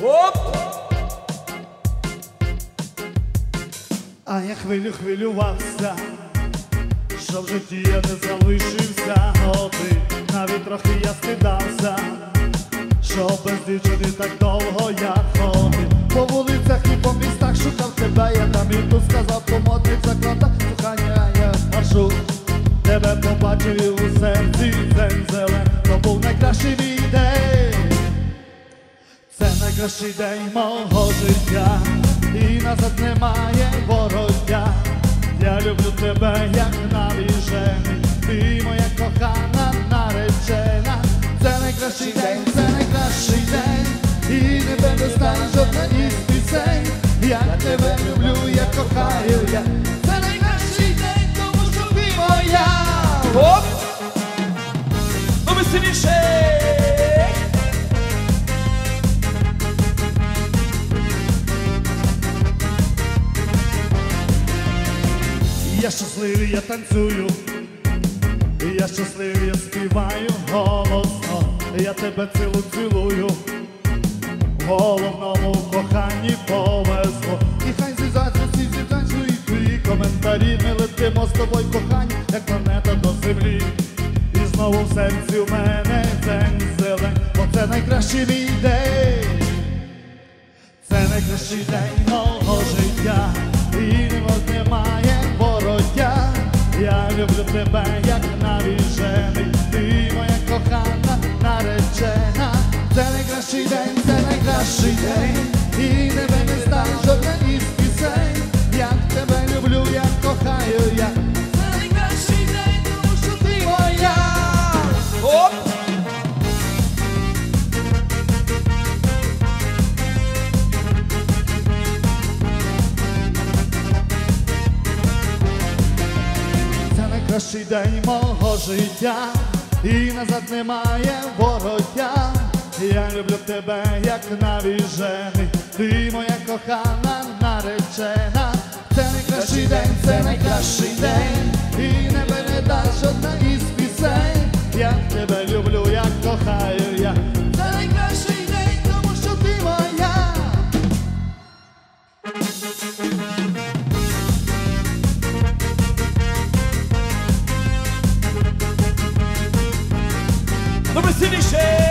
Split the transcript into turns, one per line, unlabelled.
Оп!
А я хвилю хвилювався, що в житті я не залишився, ти навіть трохи я стидався, що без дівчини так довго я ходив. По вулицях і по містах шукав тебе, я там і тут сказав по модних закладах, кохання я маршрут. Тебе побачив у серці день зелен, то був найкращий найкращий день мого життя, і назад немає вороття. Я люблю тебе, як навіжений, ти моя кохана наречена. Це найкращий день, це найкращий день, і не буде знати жодна із пісень. Я тебе люблю, я кохаю я. Щасливий, я танцюю, я щасливий, я співаю голосно, я тебе цілу цілую, головному коханні повезло. І хай зізаться всі зізанчують твої коментарі. Ми летимо з тобою кохання, як планета до землі. І знову в серці у мене день зелень, бо це найкращий мій день. Це найкращий день мого життя, люблю тебе, як навіжений, ти моя кохана наречена. Це найкращий день, це найкращий день, і тебе не стане жодна із пісень. як тебе люблю, як кохаю я. перший день мого життя, і назад немає вороття. Я люблю тебе, як навіжений, ти моя кохана наречена. Це найкращий день, це найкращий день, і не передаш одна із пісень. Я тебе люблю, як кохаю.
clichés.